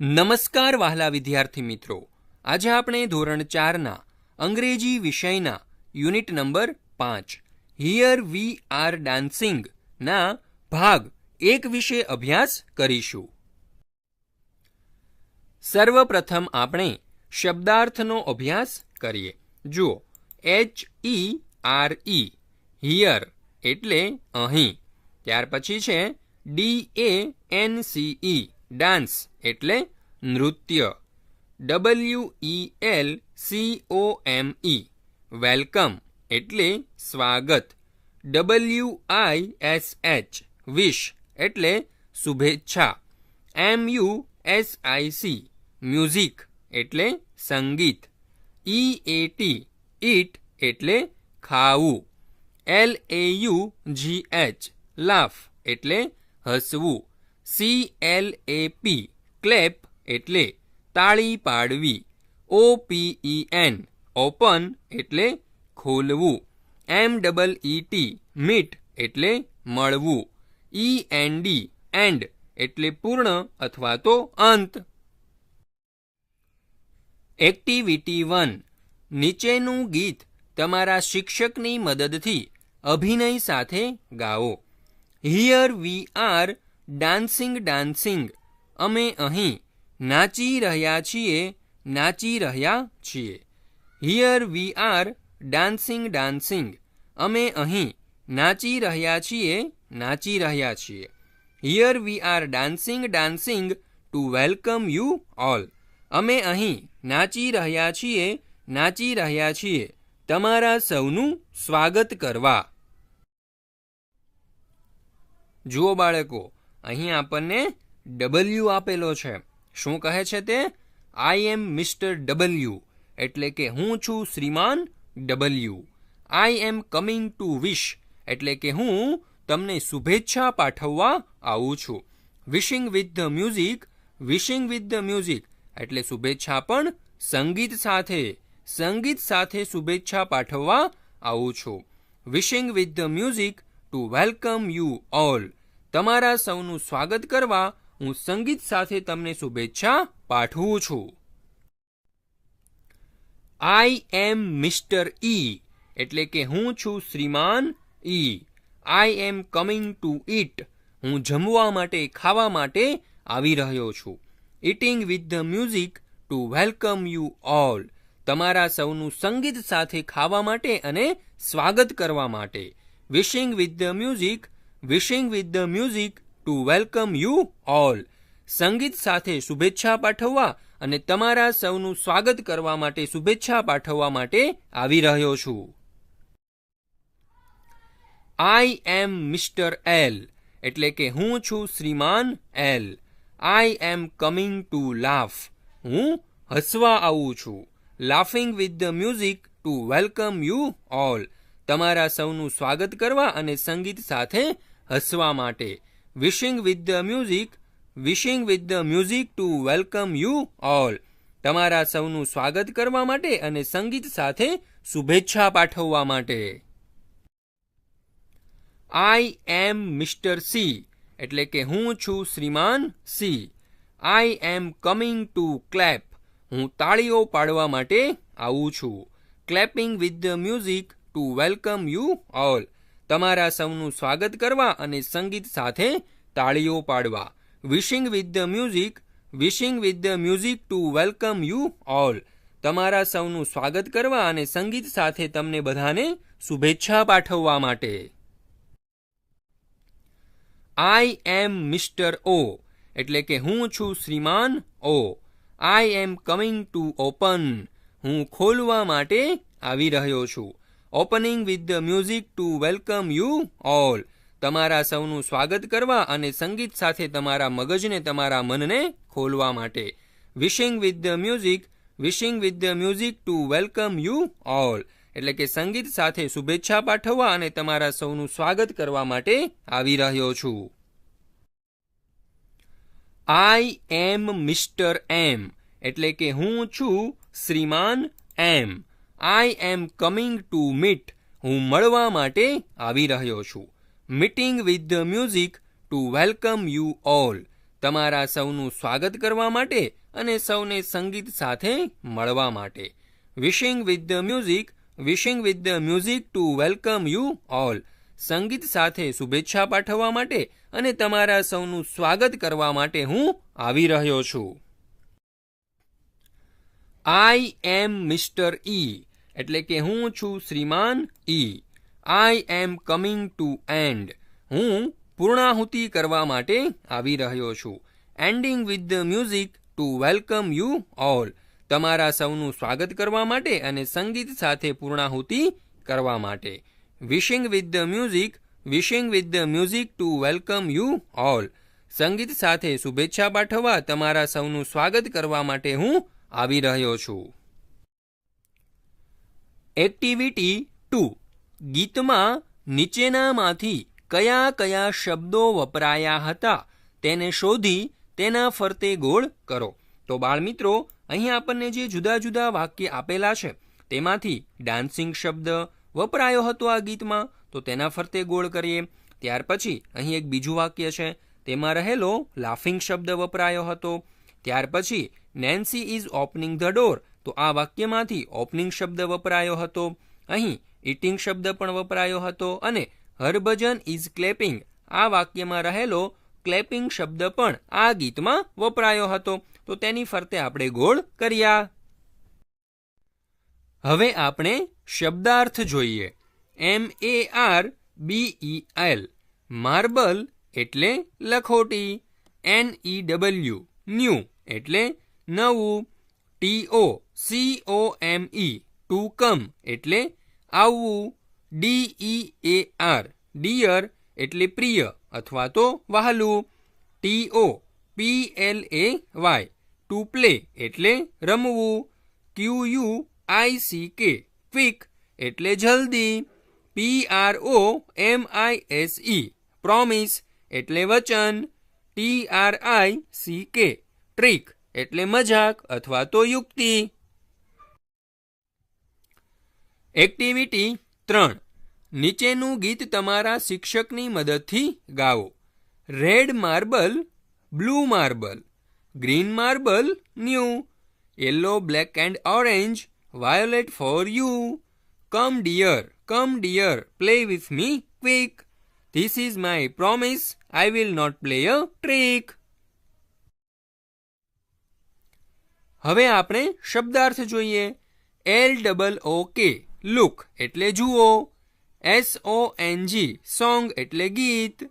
નમસ્કાર વહાલા વિદ્યાર્થી મિત્રો. આજે આપણે ધોરણ ચારના અંગ્રેજી વિષયના યુનિટ નંબર પાંચ હિયર વી આર ડાન્સિંગ ના ભાગ એક વિશે અભ્યાસ કરીશું. સર્વપ્રથમ આપણે શબ્દાર્થનો અભ્યાસ કરીએ. જુઓ H E R E here એટલે અહીં. ત્યાર પછી છે D A N C E dance એટલે નૃત્ય. W E L C O M E welcome એટલે સ્વાગત. W I S H wish એટલે શુભેચ્છા. M U S I C music એટલે સંગીત. ઈ એ ટી ઇટ એટલે ખાવું. L A U G H laugh એટલે હસવું. C L A P clap એટલે તાળી પાડવી. ઓ પી ઈ એન ઓપન એટલે ખોલવું. M double E T meet એટલે મળવું. ઈ એન ડી એન્ડ એટલે પૂર્ણ અથવા તો અંત. એક્ટિવિટી વન નીચેનું ગીત તમારા શિક્ષકની મદદથી અભિનય સાથે ગાઓ. Here we are dancing dancing. અમે અહીં નાચી રહ્યા છીએ, નાચી રહ્યા છીએ. Here we are dancing dancing અમે અહીં નાચી રહ્યા છીએ, નાચી રહ્યા છીએ. Here we are dancing dancing to welcome you all અમે અહીં નાચી રહ્યા છીએ, નાચી રહ્યા છીએ. તમારા સૌનું સ્વાગત કરવા. જુઓ બાળકો અહીં આપણને ડબલ્યુ આપેલો છે. શું કહે છે તે? આઈ એમ મિસ્ટર ડબલ્યુ એટલે કે હું છું શ્રીમાન W I am coming to wish એટલે કે હું તમને શુભેચ્છા પાઠવવા આવું છું. Wishing with the music wishing with the music એટલે શુભેચ્છા પણ સંગીત સાથે. સંગીત સાથે શુભેચ્છા પાઠવવા આવું છું. Wishing with the music to welcome you all તમારા સૌનું સ્વાગત કરવા હું સંગીત સાથે તમને શુભેચ્છા પાઠવું છું. આઈ એમ મિસ્ટર ઈ એટલે કે હું છું શ્રીમાન E I am coming to eat હું જમવા માટે, ખાવા માટે આવી રહ્યો છું. Eating with the music to welcome you all તમારા સૌનું સંગીત સાથે ખાવા માટે અને સ્વાગત કરવા માટે. Wishing with the music wishing with the music to welcome you all સંગીત સાથે શુભેચ્છા પાઠવવા અને તમારા સૌનું સ્વાગત કરવા માટે શુભેચ્છા પાઠવવા માટે આવી રહ્યો છું. આઈ એમ મિસ્ટર એલ એટલે કે હું છું શ્રીમાન L I am coming to laugh હું હસવા આવું છું. Laughing with the music to welcome you all તમારા સૌનું સ્વાગત કરવા અને સંગીત સાથે હસવા માટે. Wishing with the music wishing with the music to welcome you all તમારા સૌનું સ્વાગત કરવા માટે અને સંગીત સાથે શુભેચ્છા પાઠવવા માટે. આઈ એમ મિસ્ટર સી એટલે કે હું છું શ્રીમાન C I am coming to clap હું તાળીઓ પાડવા માટે આવું છું. Clapping with the music to welcome you all તમારા સૌનું સ્વાગત કરવા અને સંગીત સાથે તાળીઓ પાડવા. Wishing with the music wishing with the music to welcome you all તમારા સૌનું સ્વાગત કરવા અને સંગીત સાથે તમને બધાને શુભેચ્છા પાઠવવા માટે. આઈ એમ મિસ્ટર ઓ એટલે કે હું છું શ્રીમાન O I am coming to open હું ખોલવા માટે આવી રહ્યો છું. Opening with the music to welcome you all તમારા સૌનું સ્વાગત કરવા અને સંગીત સાથે તમારા મગજને તમારા મનને ખોલવા માટે. Wishing with the music wishing with the music to welcome you all એટલે કે સંગીત સાથે શુભેચ્છા પાઠવવા અને તમારા સૌનું સ્વાગત કરવા માટે આવી રહ્યો છું. આઈ એમ મિસ્ટર એમ એટલે કે હું છું શ્રીમાન M I am coming to meet હું મળવા માટે આવી રહ્યો છું. Meeting with the music to welcome you all તમારા સૌનું સ્વાગત કરવા માટે અને સૌને સંગીત સાથે મળવા માટે. Wishing with the music wishing with the music to welcome you all સંગીત સાથે શુભેચ્છા પાઠવવા માટે અને તમારા સૌનું સ્વાગત કરવા માટે હું આવી રહ્યો છું. આઈ એમ મિસ્ટર ઈ એટલે કે હું છું શ્રીમાન E. I am coming to end હું પૂર્ણાહુતિ કરવા માટે આવી રહ્યો છું. Ending with the music to welcome you all તમારા સૌનું સ્વાગત કરવા માટે અને સંગીત સાથે પૂર્ણાહુતિ કરવા માટે. Wishing with the music wishing with the music to welcome you all સંગીત સાથે શુભેચ્છા પાઠવવા તમારા સૌનું સ્વાગત કરવા માટે હું આવી રહ્યો છું. એક્ટિવિટી ટુ ગીતમાં નીચેનામાંથી કયા કયા શબ્દો વપરાયા હતા તેને શોધી તેના ફરતે ગોળ કરો. તો બાળમિત્રો, અહીં આપણને જે જુદા જુદા વાક્ય આપેલા છે, તેમાંથી ડાન્સિંગ શબ્દ વપરાયો હતો આ ગીતમાં, તો તેના ફરતે ગોળ કરીએ. ત્યાર પછી અહીં એક બીજું વાક્ય છે, તેમાં રહેલો લાફિંગ શબ્દ વપરાયો હતો. ત્યાર પછી Nancy is opening the door તો આ વાક્યમાંથી ઓપનિંગ શબ્દ વપરાયો હતો, અહીં ઇટિંગ શબ્દ પણ વપરાયો હતો અને હરભજન ઇઝ ક્લેપિંગ આ વાક્યમાં રહેલો ક્લેપિંગ શબ્દ પણ આ ગીતમાં વપરાયો હતો. તો તેની ફરતે આપણે ગોળ કર્યા. હવે આપણે શબ્દાર્થ જોઈએ. M A R B L E marble એટલે લખોટી. એન ઈ ડબલ્યુ ન્યૂ એટલે નવું. T O C O M E to come એટલે આવવું. D E A R dear એટલે પ્રિય, અથવા તો વહાલું. T O P L A Y to play એટલે રમવું. Q U I C K quick એટલે જલ્દી. P R O M I S E promise એટલે વચન. T R I C K trick એટલે મજાક, અથવા તો યુક્તિ. એક્ટિવિટી ત્રણ. નીચેનું ગીત તમારા શિક્ષકની મદદથી ગાઓ. Red marble blue marble green marble new yellow black and orange violet for you come dear come dear play with me quick this is my promise I will not play a trick હવે આપણે શબ્દાર્થ જોઈએ. L double O કે look એટલે જુઓ. S O N G song એટલે ગીત.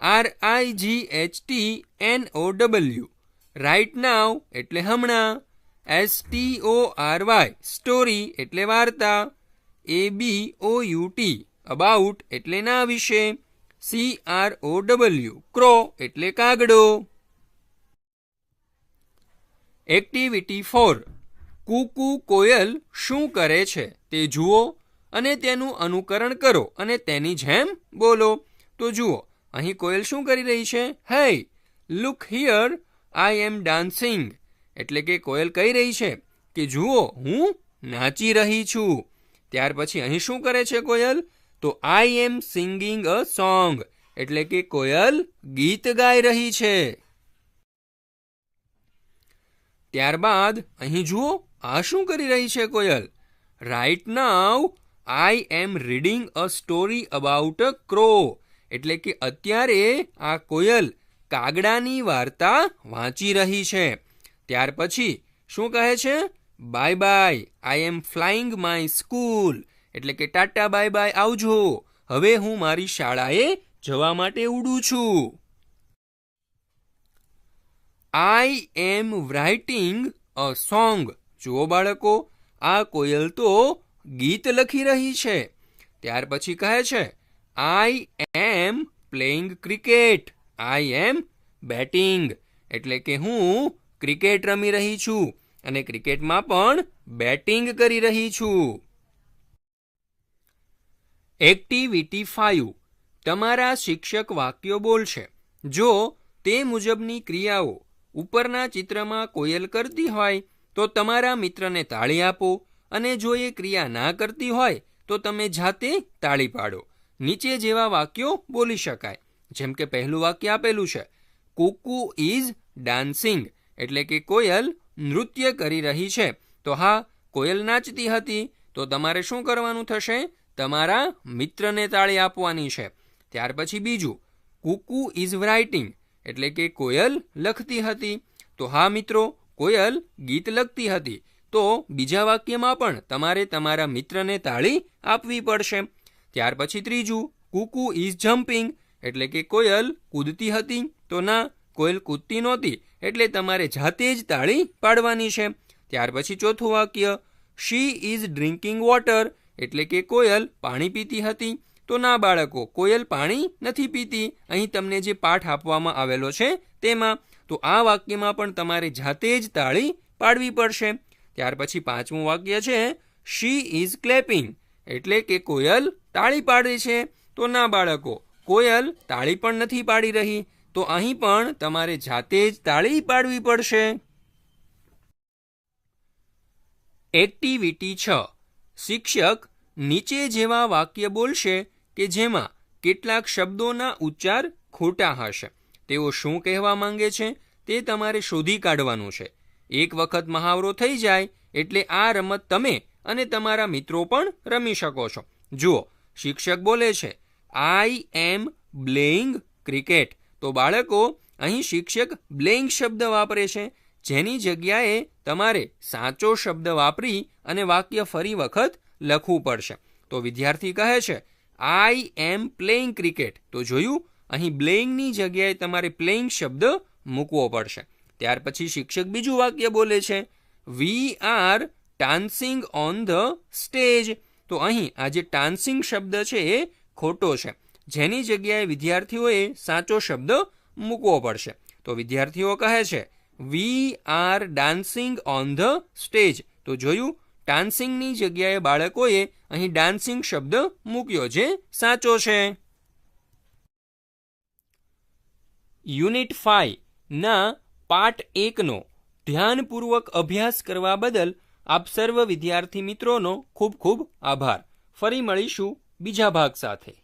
R I G H T N O W right now એટલે હમણાં. S T O R Y story એટલે વાર્તા. A B O U T about એટલે ના વિશે. C R O W crow એટલે કાગડો. એક્ટિવિટી ફોર કુકુ કોયલ શું કરે છે તે જુઓ અને તેનું અનુકરણ કરો અને તેની જેમ બોલો. તો જુઓ, અહીં કોયલ શું કરી રહી છે? Hey look here I am dancing એટલે કે કોયલ કહી રહી છે કે જુઓ, હું નાચી રહી છું. ત્યાર પછી અહીં શું કરે છે કોયલ? તો આઈ એમ સિંગિંગ અ સોંગ એટલે કે કોયલ ગીત ગાઈ રહી છે. ત્યારબાદ અહીં જુઓ આ શું કરી રહી છે કોયલ? Right now I am reading a story about a crow એટલે કે અત્યારે આ કોયલ કાગડાની વાર્તા વાંચી રહી છે. ત્યાર પછી શું કહે છે? Bye bye I am flying my school એટલે કે ટાટા બાય બાય આવજો. હવે હું મારી શાળાએ જવા માટે ઉડું છું. આઈ એમ રાઇટિંગ અ સોંગ જુઓ બાળકો, આ કોયલ તો ગીત લખી રહી છે. ત્યાર પછી કહે છે I am playing cricket I am batting એટલે કે હું ક્રિકેટ રમી રહી છું અને ક્રિકેટમાં પણ બેટિંગ કરી રહી છું. એક્ટિવિટી ફાઇવ તમારા શિક્ષક વાક્યો બોલશે. જો તે મુજબની ક્રિયાઓ ઉપરના ચિત્રમાં કોયલ કરતી હોય તો તમારા મિત્રને તાળી આપો અને જો એ ક્રિયા ના કરતી હોય, તો તમે જાતે તાળી પાડો. નીચે જેવા વાક્યો બોલી શકાય. જેમ કે પહેલું વાક્ય આપેલું છે, કુકુ ઇઝ ડાન્સિંગ. એટલે કે કોયલ નૃત્ય કરી રહી છે. તો હા, કોયલ નાચતી હતી. તો તમારે શું કરવાનું થશે? તમારા મિત્રને તાળી આપવાની છે. ત્યાર પછી બીજું, કુકુ ઇઝ રાઇટિંગ. એટલે કે કોયલ લખતી હતી. તો હા મિત્રો કોયલ ગીત લખતી હતી. તો બીજા વાક્યમાં પણ તમારે તમારા મિત્રને તાળી આપવી પડશે. ત્યાર પછી ત્રીજું, કુકુ ઇઝ જમ્પિંગ. એટલે કે કોયલ કૂદતી હતી. તો ના, કોયલ કૂદતી નહોતી. એટલે તમારે જાતે જ તાળી પાડવાની છે. ત્યાર પછી ચોથું વાક્ય, શી ઇઝ ડ્રિંકિંગ વોટર? એટલે કે કોયલ પાણી પીતી હતી. તો ના બાળકો, કોયલ પાણી નથી પીતી. અહીં તમને જે પાઠ આપવામાં આવેલો છે તેમાં તો આ વાક્યમાં પણ તમારે જાતે જ તાળી પાડવી પડશે. ત્યાર પછી પાંચમું વાક્ય છે શી ઇઝ ક્લેપિંગ એટલે કે કોયલ તાળી પાડે છે. તો ના બાળકો, કોયલ તાળી પણ નથી પાડી રહી. તો અહીં પણ તમારે જાતે જ તાળી પાડવી પડશે. એક્ટિવિટી છ. શિક્ષક નીચે જેવા વાક્ય બોલશે કે જેમાં કેટલાક શબ્દોના ઉચ્ચાર ખોટા હશે. તેઓ શું કહેવા માંગે છે તે તમારે શોધી કાઢવાનું છે. એક વખત મહાવરો થઈ જાય એટલે આ રમત તમે અને તમારા મિત્રો પણ રમી શકો છો. જુઓ, શિક્ષક બોલે છે આઈ એમ બ્લેઇંગ ક્રિકેટ તો બાળકો, અહીં શિક્ષક બ્લેઇંગ શબ્દ વાપરે છે, જેની જગ્યાએ તમારે સાચો શબ્દ વાપરી અને વાક્ય ફરી વખત લખવું પડશે. તો વિદ્યાર્થી કહે છે આઈ એમ પ્લેઇંગ ક્રિકેટ તો જોયું અહીં બ્લેઇંગની જગ્યાએ તમારે પ્લેઇંગ શબ્દ મૂકવો પડશે. ત્યાર પછી શિક્ષક બીજું વાક્ય બોલે છે we are dancing on the stage તો અહીં આ જે ટાન્સિંગ શબ્દ છે એ ખોટો છે. જેની જગ્યાએ વિદ્યાર્થીઓએ સાચો શબ્દ મૂકવો પડશે. તો વિદ્યાર્થીઓ કહે છે we are dancing on the stage તો જોયું ડાન્સિંગની જગ્યાએ બાળકોએ અહીં ડાન્સિંગ શબ્દ મૂક્યો જે સાચો છે. યુનિટ ફાઈવ ના પાઠ એકનો ધ્યાનપૂર્વક અભ્યાસ કરવા બદલ આપ સર્વ વિદ્યાર્થી મિત્રોનો ખૂબ ખૂબ આભાર. ફરી મળીશું બીજા ભાગ સાથે.